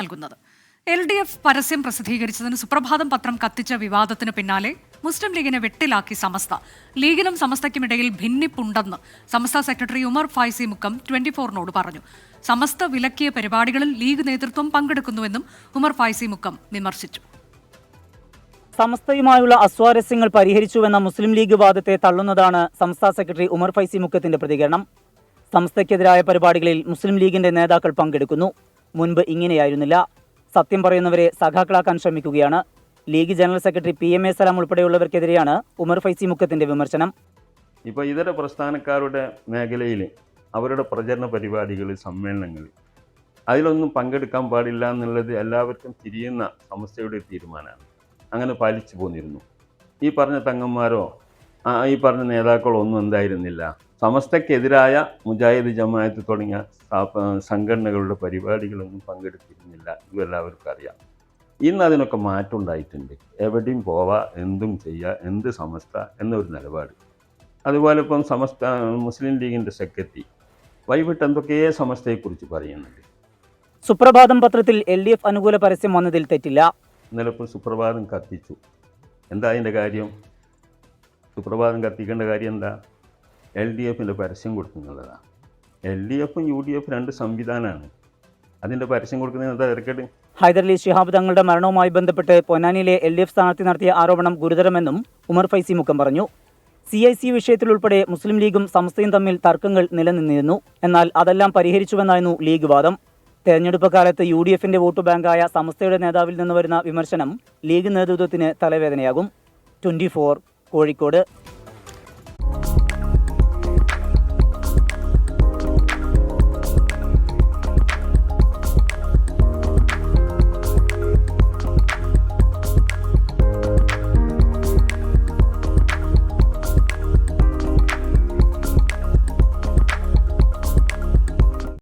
നൽകുന്നത്. L D F പരസ്യം പ്രസിദ്ധീകരിച്ചതിന് സുപ്രഭാതം പത്രം കത്തിച്ച വിവാദത്തിന് പിന്നാലെ മുസ്ലിം ലീഗിനെ വെട്ടിലാക്കി സമസ്ത. ലീഗിനും സമസ്തയ്ക്കുമിടയിൽ ഭിന്നിപ്പുണ്ടെന്ന് സമസ്ത സെക്രട്ടറി ഉമർ ഫൈസി മുക്കം ട്വന്റി ഫോറിനോട് പറഞ്ഞു. സമസ്ത വിലക്കിയ പരിപാടികളിൽ ലീഗ് നേതൃത്വം പങ്കെടുക്കുന്നുവെന്നും ഉമർ ഫൈസി മുക്കം വിമർശിച്ചു. സമസ്തയുമായുള്ള അസ്വാരസ്യങ്ങൾ പരിഹരിച്ചുവെന്ന മുസ്ലിം ലീഗ് വാദത്തെ തള്ളുന്നതാണ് സംസ്ഥാന സെക്രട്ടറി ഉമർ ഫൈസി മുക്കത്തിന്റെ പ്രതികരണം. സംസ്ഥയ്ക്കെതിരായ പരിപാടികളിൽ മുസ്ലിം ലീഗിന്റെ നേതാക്കൾ പങ്കെടുക്കുന്നു. മുൻപ് ഇങ്ങനെയായിരുന്നില്ല. സത്യം പറയുന്നവരെ സഖാക്കളാക്കാൻ ശ്രമിക്കുകയാണ്. League general secretary P M A Salam ഉൾപ്പെടെയുള്ളവർക്കെതിരെയാണ് Umar Faizy മുക്കത്തിന്റെ വിമർശനം. ഇപ്പോൾ ഇതര പ്രസ്ഥാനക്കാരുടെ മേഖലയിൽ അവരുടെ പ്രചരണ പരിപാടികൾ സമ്മേളനങ്ങൾ അതിലൊന്നും പങ്കെടുക്കാൻ പാടില്ല എന്നുള്ളത് എല്ലാവർക്കും തിരിയുന്ന ഒരു തീരുമാനമാണ്. അങ്ങനെ പാലിച്ചു പോന്നിരുന്നു. ഈ പറഞ്ഞ തങ്ങന്മാരോ ഈ പറഞ്ഞ നേതാക്കളൊന്നും എന്തായിരുന്നില്ല. സമസ്തക്കെതിരായ മുജാഹിദ് ജമാഅത്ത് തുടങ്ങിയ സംഘടനകളുടെ പരിപാടികളൊന്നും പങ്കെടുത്തിരുന്നില്ല. ഇതെല്ലാവർക്കും അറിയാം. ഇന്ന് അതിനൊക്കെ മാറ്റം ഉണ്ടായിട്ടുണ്ട്. എവിടെയും പോവാ എന്തും ചെയ്യുക എന്ത് സമസ്ത എന്നൊരു നിലപാട്. അതുപോലെ ഇപ്പം സമസ്ത മുസ്ലിം ലീഗിന്റെ സെക്രട്ടറി വൈകിട്ട് എന്തൊക്കെയേ സമസ്തയെക്കുറിച്ച് പറയുന്നുണ്ട്? സുപ്രഭാതം പത്രത്തിൽ എൽ ഡി എഫ് അനുകൂല പരസ്യം വന്നതിൽ തെറ്റില്ല. ഇന്നലെ ഇപ്പം സുപ്രഭാതം കത്തിച്ചു. എന്താ അതിന്റെ കാര്യം? സുപ്രഭാതം കത്തിക്കേണ്ട കാര്യം എന്താ? എൽ ഡി എഫിന്റെ പരസ്യം കൊടുക്കുന്നുള്ളതാണ് എൽ ഡി എഫും യു ഡി എഫും രണ്ട് സംവിധാനമാണ്. അതിന്റെ പരസ്യം കൊടുക്കുന്നതിന് എന്താ തിരക്കേട്? ഹൈദരലി ശിഹാബ് തങ്ങളുടെ മരണവുമായി ബന്ധപ്പെട്ട് പൊന്നാനിയിലെ എൽ ഡി എഫ് സ്ഥാനാർത്ഥി നടത്തിയ ആരോപണം ഗുരുതരമെന്നും ഉമർ ഫൈസി മുഖം പറഞ്ഞു. സി ഐ സി വിഷയത്തിലുൾപ്പെടെ മുസ്ലിം ലീഗും സംസ്ഥയും തമ്മിൽ തർക്കങ്ങൾ നിലനിന്നിരുന്നു. എന്നാൽ അതെല്ലാം പരിഹരിച്ചുവെന്നായിരുന്നു ലീഗ് വാദം. തെരഞ്ഞെടുപ്പ് കാലത്ത് യു ഡി എഫിന്റെ വോട്ട് ബാങ്കായ സമസ്തയുടെ നേതാവിൽ നിന്ന് വരുന്ന വിമർശനം ലീഗ് നേതൃത്വത്തിന് തലവേദനയാകും. ട്വന്റി കോഴിക്കോട്.